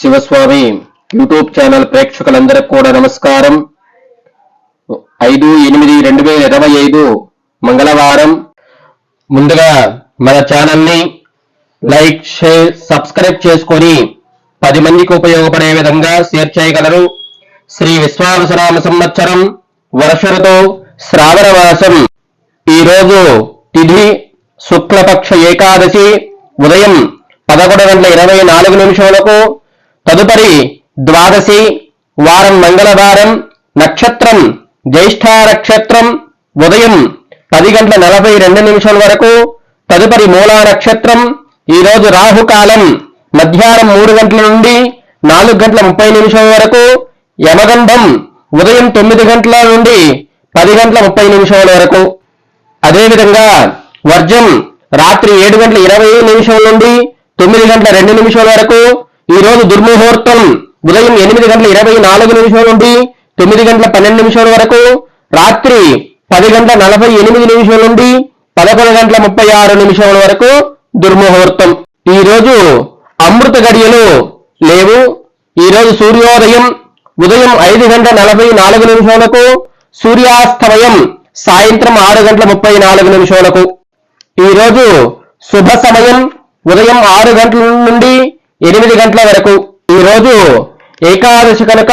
Shivaswami YouTube channel ప్రేక్షకులందరికీ కూడా నమస్కారం. ఐదు ఎనిమిది రెండు వేల ఇరవై ఐదు మంగళవారం. ముందుగా మన ఛానల్ని లైక్ షేర్ సబ్స్క్రైబ్ చేసుకొని పది మందికి ఉపయోగపడే విధంగా షేర్ చేయగలరు. శ్రీ విశ్వావసరామ సంవత్సరం వర్షరతో శ్రావణ మాసం ఈ రోజు తిథి శుక్లపక్ష ఏకాదశి ఉదయం పదకొండు గంటల ఇరవై నాలుగు నిమిషములకు తదుపరి ద్వాదశి వారం మంగళవారం నక్షత్రం జ్యేష్ఠ నక్షత్రం ఉదయం పది గంటల నలభై రెండు నిమిషాల వరకు. తదుపరి మూలా నక్షత్రం ఈరోజు రాహుకాలం మధ్యాహ్నం మూడు గంటల నుండి నాలుగు గంటల ముప్పై నిమిషం వరకు. యమగంధం ఉదయం తొమ్మిది గంటల నుండి పది గంటల ముప్పై నిమిషాల వరకు. అదేవిధంగా వర్జం రాత్రి ఏడు గంటల ఇరవై నిమిషం నుండి తొమ్మిది గంటల రెండు నిమిషాల వరకు. ఈ రోజు దుర్ముహూర్తం ఉదయం ఎనిమిది గంటల ఇరవై నాలుగు నిమిషాల నుండి తొమ్మిది గంటల పన్నెండు నిమిషాల వరకు రాత్రి పది గంటల నలభై ఎనిమిది నిమిషాల నుండి పదకొండు గంటల ముప్పై ఆరు నిమిషాల వరకు దుర్ముహూర్తం. ఈ రోజు అమృత గడియలు లేవు. ఈ రోజు సూర్యోదయం ఉదయం ఐదు గంటల నలభై నాలుగు నిమిషాలకు సూర్యాస్తమయం సాయంత్రం ఆరు గంటల ముప్పై నాలుగు నిమిషాలకు. ఈరోజు శుభ సమయం ఉదయం ఆరు గంటల నుండి ఎనిమిది గంటల వరకు ఈ రోజు ఏకాదశి కనుక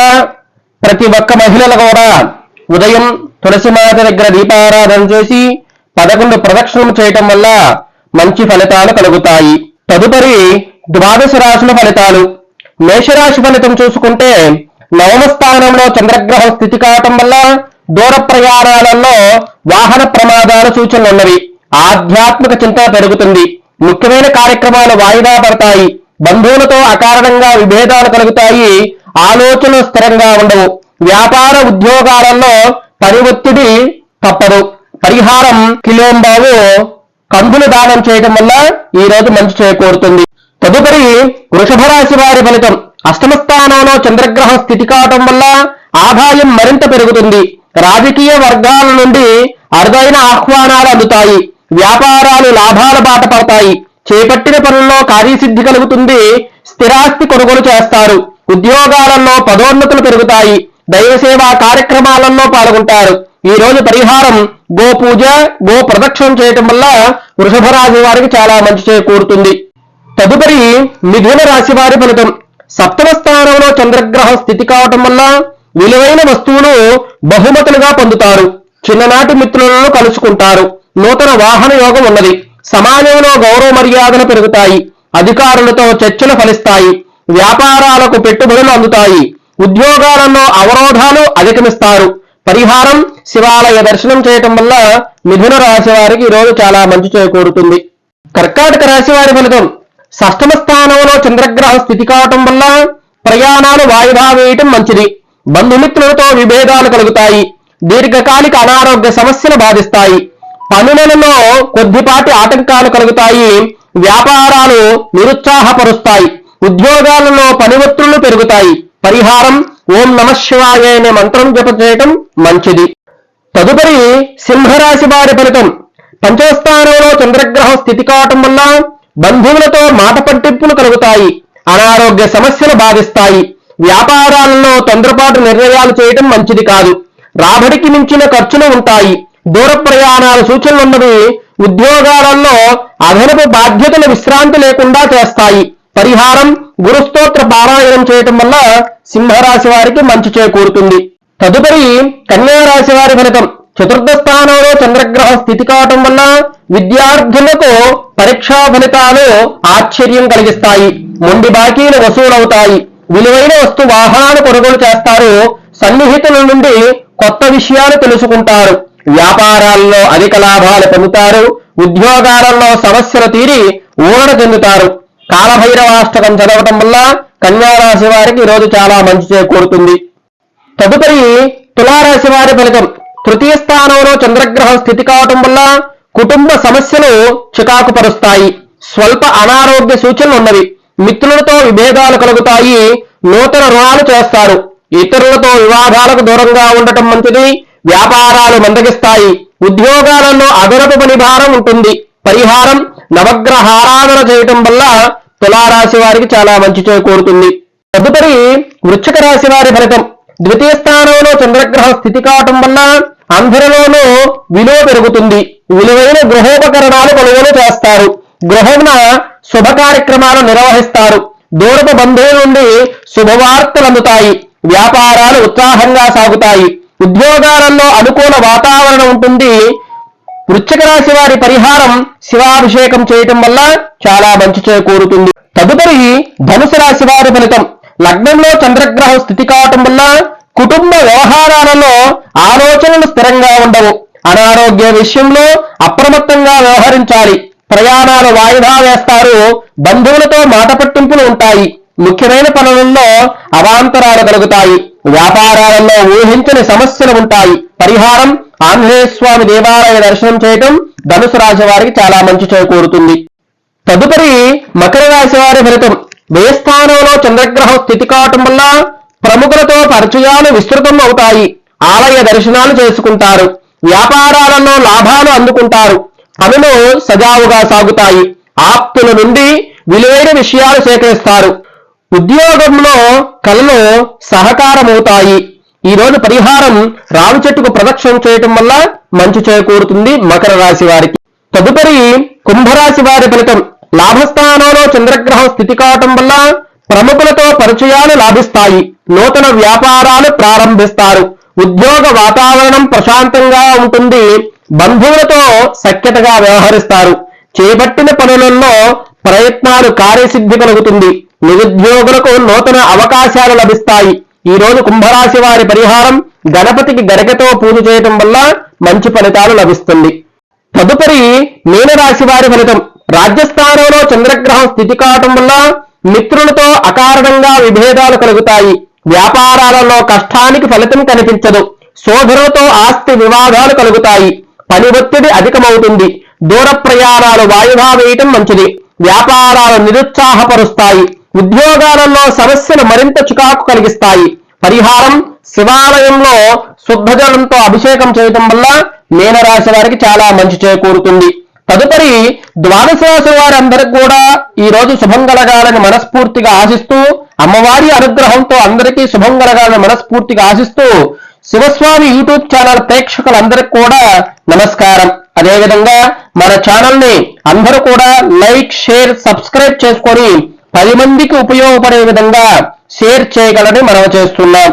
ప్రతి ఒక్క మహిళలు కూడా ఉదయం తులసిమాత దగ్గర దీపారాధన చేసి పదకొండు ప్రదక్షిణలు చేయటం వల్ల మంచి ఫలితాలు కలుగుతాయి. తదుపరి ద్వాదశ రాశుల ఫలితాలు. మేషరాశి ఫలితం చూసుకుంటే నవమ స్థానంలో చంద్రగ్రహం స్థితి కావటం వల్ల దూర ప్రయాణాలలో వాహన ప్రమాదాల సూచనలు ఉన్నవి. ఆధ్యాత్మిక చింతన పెరుగుతుంది. ముఖ్యమైన కార్యక్రమాలు వాయిదా పడతాయి. బంధువులతో అకారణంగా విభేదాలు కలుగుతాయి ఆలోచనలు స్థిరంగా ఉండవు. వ్యాపార ఉద్యోగాలలో పని ఒత్తిడి తప్పదు. పరిహారం కిలోంబావు కందులు దానం చేయడం వల్ల ఈ రోజు మంచి చేకూరుతుంది. తదుపరి వృషభ రాశి వారి ఫలితం. అష్టమ స్థానంలో చంద్రగ్రహం స్థితి కావటం వల్ల ఆదాయం మరింత పెరుగుతుంది. రాజకీయ వర్గాల నుండి అరుదైన ఆహ్వానాలు అందుతాయి. వ్యాపారాలు లాభాల బాట పడతాయి. చేపట్టిన పనుల్లో కార్యసిద్ధి కలుగుతుంది. స్థిరాస్తి కొనుగోలు చేస్తారు. ఉద్యోగాలలో పదోన్నతులు పెరుగుతాయి. దైవ సేవా కార్యక్రమాలలో పాల్గొంటారు. ఈ రోజు పరిహారం గో పూజ గో ప్రదక్షిణం చేయటం వల్ల వృషభ రాశి వారికి చాలా మంచి చేకూరుతుంది. తదుపరి మిథున రాశి వారి ఫలితం. సప్తమ స్థానంలో చంద్రగ్రహం స్థితి కావటం వల్ల విలువైన వస్తువులు బహుమతులుగా పొందుతారు. చిన్ననాటి మిత్రులను కలుసుకుంటారు. నూతన వాహన యోగం ఉన్నది. సమాజంలో గౌరవ మర్యాదలు పెరుగుతాయి అధికారులతో చర్చలు ఫలిస్తాయి వ్యాపారాలకు పెట్టుబడులు అందుతాయి ఉద్యోగాలలో అవరోధాలు అధిగమిస్తారు. పరిహారం శివాలయ దర్శనం చేయటం వల్ల మిథున రాశి వారికి ఈరోజు చాలా మంచి చేకూరుతుంది. కర్కాటక రాశి వారి ఫలితం షష్టమ స్థానంలో చంద్రగ్రహం స్థితి కావటం వల్ల ప్రయాణాలు వాయిదా వేయటం మంచిది. బంధుమిత్రులతో విభేదాలు కలుగుతాయి దీర్ఘకాలిక అనారోగ్య సమస్యలు బాధిస్తాయి. పనులలో కొద్దిపాటి ఆటంకాలు కలుగుతాయి. వ్యాపారాలు నిరుత్సాహపరుస్తాయి. ఉద్యోగాలలో పని పెరుగుతాయి. పరిహారం ఓం నమ శివాయ అనే మంత్రం జప చేయటం మంచిది. తదుపరి సింహరాశి వారి ఫలితం. పంచస్థానంలో చంద్రగ్రహం స్థితి కావటం వల్ల బంధువులతో మాట పట్టింపులు కలుగుతాయి. అనారోగ్య సమస్యలు బాధిస్తాయి. వ్యాపారాలలో తొందరపాటు నిర్ణయాలు చేయటం మంచిది కాదు. రాబడికి మించిన ఖర్చులు ఉంటాయి. దూర ప్రయాణాల సూచనలు ఉన్నవి ఉద్యోగాలలో అదనపు బాధ్యతల విశ్రాంతి లేకుండా చేస్తాయి. పరిహారం గురుస్తోత్ర పారాయణం చేయటం వల్ల సింహరాశి వారికి మంచి చేకూరుతుంది. తదుపరి కన్యారాశి వారి ఫలితం. చతుర్థ స్థానంలో చంద్రగ్రహం స్థితి కావటం వల్ల విద్యార్థులకు పరీక్షా ఫలితాలు ఆశ్చర్యం కలిగిస్తాయి. మొండి బాకీలు వసూలవుతాయి. విలువైన వస్తు వాహనాలు కొనుగోలు చేస్తారు. సన్నిహితుల నుండి కొత్త విషయాలు తెలుసుకుంటారు. వ్యాపారాల్లో అధిక లాభాలు పొందుతారు ఉద్యోగాలలో సమస్యలు తీరి ఊరట చెందుతారు. కాలభైరవాష్టకం చదవటం వల్ల కన్యారాశి వారికి ఈరోజు రోజు చాలా మంచి చేకూరుతుంది. తదుపరి తులారాశి వారి ఫలితం. తృతీయ స్థానంలో చంద్రగ్రహం స్థితి కావటం వల్ల కుటుంబ సమస్యలు చికాకు పరుస్తాయి స్వల్ప అనారోగ్య సూచనలు ఉన్నవి. మిత్రులతో విభేదాలు కలుగుతాయి నూతన రుణాలు చేస్తారు. ఇతరులతో వివాదాలకు దూరంగా ఉండటం మంచిది. వ్యాపారాలు మందగిస్తాయి. ఉద్యోగాలలో అదనపు పని భారం ఉంటుంది. పరిహారం నవగ్రహారాధన చేయటం వల్ల తులారాశి వారికి చాలా మంచి చేకూరుతుంది తదుపరి వృశ్చిక రాశి వారి ఫలితం. ద్వితీయ స్థానంలో చంద్రగ్రహం స్థితి కావటం వల్ల అందరిలోనూ విలువ పెరుగుతుంది. విలువైన గృహోపకరణాలు కొనుగోలు చేస్తారు. గృహమున శుభ కార్యక్రమాలు నిర్వహిస్తారు. దూరపు బంధువుల నుండి శుభవార్తలు అందుతాయి. వ్యాపారాలు ఉత్సాహంగా సాగుతాయి. ఉద్యోగాలలో అనుకూల వాతావరణం ఉంటుంది. వృశ్చిక రాశి వారి పరిహారం శివాభిషేకం చేయటం వల్ల చాలా మంచి చేకూరుతుంది తదుపరి ధనుసు రాశి వారి ఫలితం. లగ్నంలో చంద్రగ్రహం స్థితి కావటం వల్ల కుటుంబ వ్యవహారాలలో ఆలోచనలు స్థిరంగా ఉండవు. అనారోగ్య విషయంలో అప్రమత్తంగా వ్యవహరించాలి. ప్రయాణాలు వాయిదా వేస్తారు. బంధువులతో మాట పట్టింపులు ఉంటాయి. ముఖ్యమైన పనులలో అవాంతరాలు కలుగుతాయి. వ్యాపారాలలో ఊహించని సమస్యలు ఉంటాయి. పరిహారం ఆంజనేయ స్వామి దేవాలయ దర్శనం చేయటం ధనుసు రాశి వారికి చాలా మంచి చేకూరుతుంది. తదుపరి మకర రాశి వారి ఫలితం వ్యయస్థానంలో చంద్రగ్రహం స్థితి కావటం వల్ల ప్రముఖులతో పరిచయాలు విస్తృతం అవుతాయి. ఆలయ దర్శనాలు చేసుకుంటారు. వ్యాపారాలలో లాభాలు అందుకుంటారు. పనులు సజావుగా సాగుతాయి. ఆప్తుల నుండి విలువైన విషయాలు సేకరిస్తారు. ఉద్యోగంలో కళలు సహకారమవుతాయి. ఈ రోజు పరిహారం రావి చెట్టుకు ప్రదక్షిణం చేయటం వల్ల మంచి చేకూరుతుంది మకర రాశి వారికి. తదుపరి కుంభరాశి వారి ఫలితం లాభస్థానంలో చంద్రగ్రహం స్థితి కావటం వల్ల ప్రముఖులతో పరిచయాలు లాభిస్తాయి. నూతన వ్యాపారాలు ప్రారంభిస్తారు. ఉద్యోగ వాతావరణం ప్రశాంతంగా ఉంటుంది. బంధువులతో సఖ్యతగా వ్యవహరిస్తారు. చేపట్టిన పనులలో ప్రయత్నాలు కార్యసిద్ధి కలుగుతుంది. నిరుద్యోగులకు నూతన అవకాశాలు లభిస్తాయి. ఈ రోజు కుంభరాశి వారి పరిహారం గణపతికి గరికతో పూజ చేయటం వల్ల మంచి ఫలితాలు లభిస్తుంది. తదుపరి మీనరాశి వారి ఫలితం. రాజ్యస్థానంలో చంద్రగ్రహం స్థితి కావటం వల్ల మిత్రులతో అకారణంగా విభేదాలు కలుగుతాయి. వ్యాపారాలలో కష్టానికి ఫలితం కనిపించదు. సోదరులతో ఆస్తి వివాదాలు కలుగుతాయి. పని ఒత్తిడి అధికమవుతుంది. దూర ప్రయాణాలు వాయిదా వేయటం మంచిది. వ్యాపారాలు నిరుత్సాహపరుస్తాయి. ఉద్యోగాలలో సమస్యలు మరింత చికాకు కలిగిస్తాయి. పరిహారం శివాలయంలో శుద్ధజలంతో అభిషేకం చేయటం వల్ల మీనరాశి వారికి చాలా మంచి చేకూరుతుంది. తదుపరి ద్వాదశ రాశి వారందరికి కూడా ఈ రోజు శుభం కలగాలని మనస్ఫూర్తిగా ఆశిస్తూ అమ్మవారి అనుగ్రహంతో అందరికీ శుభం కలగాలని మనస్ఫూర్తిగా ఆశిస్తూ శివస్వామి యూట్యూబ్ ఛానల్ ప్రేక్షకులందరికీ కూడా నమస్కారం. అదేవిధంగా మన ఛానల్ని అందరూ కూడా లైక్ షేర్ సబ్స్క్రైబ్ చేసుకొని పది మందికి ఉపయోగపడే విధంగా షేర్ చేయగలని మనం చేస్తున్నాం.